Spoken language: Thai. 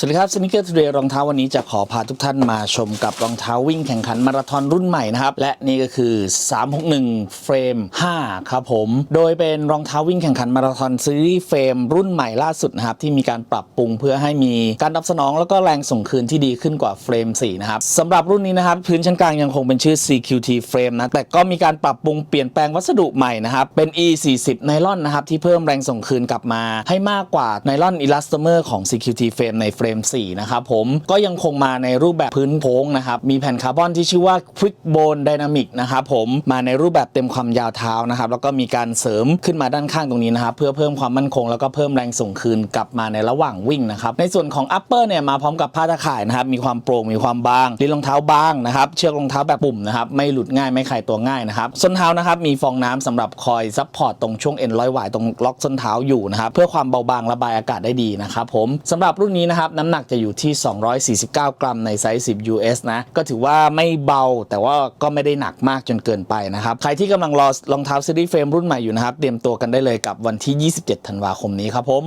สวัสดีครับสนิเกอร์ทูเดย์รองเท้าวันนี้จะขอพาทุกท่านมาชมกับรองเท้าวิ่งแข่งขันมาราธอนรุ่นใหม่นะครับ และนี่ก็คือ 361 เฟรม 5 ครับผม โดยเป็นรองเท้าวิ่งแข่งขันมาราธอนซีรีส์เฟรมรุ่นใหม่ล่าสุดนะครับ ที่มีการปรับปรุงเพื่อให้มีการตอบสนองแล้วก็แรงส่งคืนที่ดีขึ้นกว่าเฟรม 4 นะครับสำหรับรุ่นนี้นะครับ พื้นชั้นกลางยังคงเป็นชื่อ CQT เฟรมนะแต่ก็มีการปรับปรุงเปลี่ยนแปลงวัสดุใหม่นะครับเป็น E40 ไนลอนนะครับที่เพิ่มแรงส่งคืนกลับมา ให้มากกว่าไนลอนอิลาสเตอร์ของ CQT เฟรมในเฟรม 4 นะครับผมก็ยังคงมาในรูปแบบพื้นโค้งนะครับมีแผ่นคาร์บอนที่ชื่อว่า Quick Bone Dynamic นะครับผมมาในรูปแบบเต็มความยาวเท้านะครับแล้วก็มีการเสริมขึ้นมาด้านข้างตรงนี้นะครับเพื่อเพิ่มความมั่นคง แล้วก็เพิ่มแรงส่งคืนกลับมาในระหว่างวิ่งนะครับในส่วนของ Upper เนี่ยมาพร้อมกับผ้าตะข่ายนะครับมีความโปร่งมีความบางลิ้นรองเท้าบางนะครับเชือกรองเท้าแบบปุ่มนะครับไม่หลุดง่ายไม่คลายตัวง่ายนะครับส้นเท้านะครับมีฟองน้ำสำหรับคอยซัพพอร์ตตรงช่วงเอ็นร้อยหวายตรงล็อกส้นเท้าอยู่นะครับเพื่อความเบาบางระบายอากาศได้ดีนะครับผมสำหรับรุ่นนี้นะครับน้ำหนักจะอยู่ที่ 249 กรัมในไซส์ 10 US นะ ก็ถือว่าไม่เบาแต่ว่าก็ไม่ได้หนักมากจนเกินไปนะครับ ใครที่กำลังรอรองเท้าซีรีส์เฟรมรุ่นใหม่อยู่นะครับ เตรียมตัวกันได้เลยกับวันที่ 27 ธันวาคมนี้ครับผม